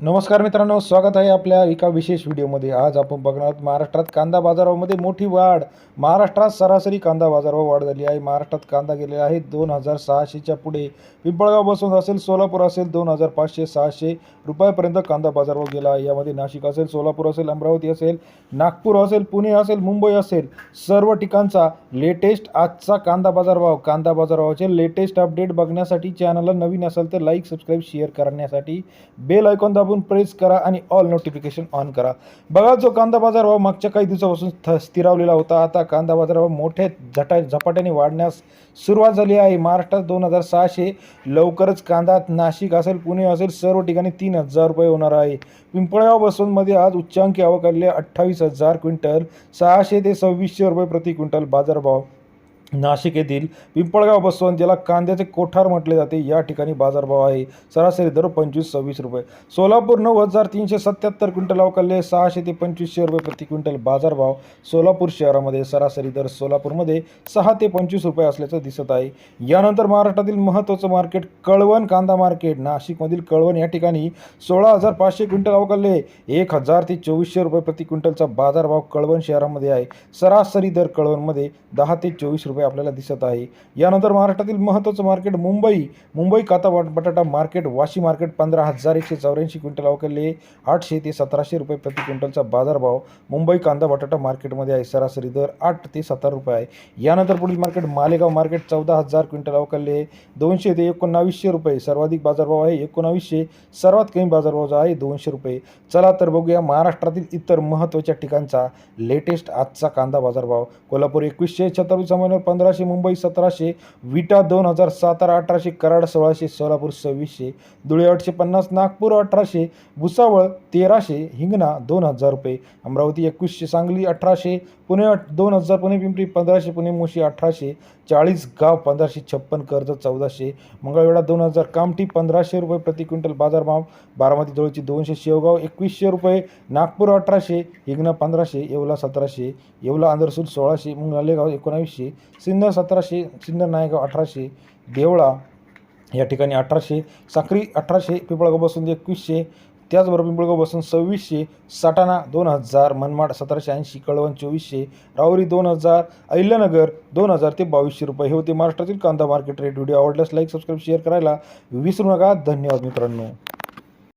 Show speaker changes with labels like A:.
A: नमस्कार मित्रांनो स्वागत आहे आपल्या एका विशेष व्हिडिओमध्ये. आज आपण बघणार आहोत महाराष्ट्रात कांदा बाजारामध्ये मोठी वाढ. महाराष्ट्रात सरासरी कांदा बाजारावर वाढ झाली आहे. महाराष्ट्रात कांदा गेलेला आहे दोन हजार सहाशेच्या पुढे. पिंपळगाव बसून असेल सोलापूर असेल दोन हजार पाचशे सहाशे रुपयापर्यंत कांदा बाजारावर गेला आहे. यामध्ये नाशिक असेल सोलापूर असेल अमरावती असेल नागपूर असेल पुणे असेल मुंबई असेल. सर्व ठिकाणचा लेटेस्ट आजचा कांदा बाजारभाव. कांदा बाजारभावाचे लेटेस्ट अपडेट बघण्यासाठी चॅनलला नवीन असेल तर लाईक सबस्क्राईब शेअर करण्यासाठी बेल आयकॉन दाबून प्रेस करा आणि ऑल नोटिफिकेशन ऑन करा. बघा जो कांदा बाजारभाव मागच्या काही दिवसापासून थ स्थिरावलेला होता आता कांदा बाजारभाव मोठ्या झटा झपाट्याने वाढण्यास सुरुवात झाली आहे. महाराष्ट्रात दोन हजार सहाशे लवकरच कांदा नाशिक असेल पुणे असेल सर्व ठिकाणी तीन हजार रुपये होणार आहे. पिंपळगाव बसवंतमध्ये आज उच्चांकी आवक अठ्ठावीस हजार क्विंटल सहाशे ते सव्वीसशे रुपये प्रति क्विंटल बाजारभाव. नाशिक येथील पिंपळगाव बसवंत ज्याला कांद्याचे कोठार म्हटले जाते या ठिकाणी बाजारभाव आहे. सरासरी दर पंचवीस सव्वीस रुपये. सोलापूर नऊ हजार तीनशे सत्याहत्तर क्विंटल अवकालले सहाशे ते पंचवीसशे रुपये प्रति क्विंटल बाजारभाव सोलापूर शहरामध्ये. सरासरी दर सोलापूरमध्ये सहा ते पंचवीस रुपये असल्याचं दिसत आहे. यानंतर महाराष्ट्रातील महत्त्वाचं मार्केट कळवण कांदा मार्केट. नाशिकमधील कळवण या ठिकाणी सोळा हजार पाचशे क्विंटल अवकालले एक हजार ते चोवीसशे रुपये प्रति क्विंटलचा बाजारभाव कळवण शहरामध्ये आहे. सरासरी दर कळवणमध्ये दहा ते चोवीस रुपये आपल्याला दिसत आहे. यानंतर महाराष्ट्रातील महत्त्वाचं मार्केट मुंबई. मुंबई काता बटाटा मार्केट वाशी मार्केट पंधरा हजार एकशे चौऱ्याऐंशी क्विंटल अवकालले आठशे ते सतराशे रुपये प्रति क्विंटलचा बाजारभाव मुंबई कांदा बटाटा मार्केटमध्ये आहे. सरासरी दर आठ ते सतरा रुपये आहे. यानंतर पुढील मार्केट मालेगाव मार्केट चौदा हजार क्विंटल अवकालले दोनशे ते एकोणावीसशे रुपये सर्वाधिक बाजारभाव आहे. एकोणावीसशे सर्वात कमी बाजारभाव जो आहे दोनशे रुपये. चला तर बघूया महाराष्ट्रातील इतर महत्त्वाच्या ठिकाणचा लेटेस्ट आजचा कांदा बाजारभाव. कोल्हापूर एकवीसशे छत्तावीस संभाजीनगर पंधराशे मुंबई सतराशे विटा दोन हजार सातारा अठराशे कराड सोळाशे सोलापूर सव्वीसशे धुळे आठशे पन्नास नागपूर अठराशे भुसावळ तेराशे हिंगणा दोन हजार रुपये. अमरावती एकवीसशे सांगली अठराशे पुणे दोन हजार पुणे पिंपरी पंधराशे पुणे मुशी अठराशे चाळीस गाव पंधराशे छप्पन कर्ज चौदाशे मंगळवेढा दोन हजार कामठी पंधराशे रुपये प्रति क्विंटल बाजारभाव बारामती धुळेची दोनशे शेवगाव एकवीसशे रुपये नागपूर अठराशे हिंगणा पंधराशे येवला सतराशे येवला आंध्रसूल सोळाशे मग एकोणावीसशे सिन्नर सतराशे सिन्नर नायगाव अठराशे देवळा या ठिकाणी अठराशे साक्री अठराशे पिंपळगाव बसून एकवीसशे त्याचबरोबर पिंपळगाव बसून सव्वीसशे साटाणा दोन हजार मनमाड सतराशे ऐंशी कळवण चोवीसशे रावरी दोन हजार अहिल्यानगर दोन हजार ते बावीसशे रुपये. हे होते महाराष्ट्रातील कांदा मार्केट रेट व्हिडिओ. आवडल्यास लाईक सबस्क्राईब शेअर करायला विसरू नका. धन्यवाद मित्रांनो.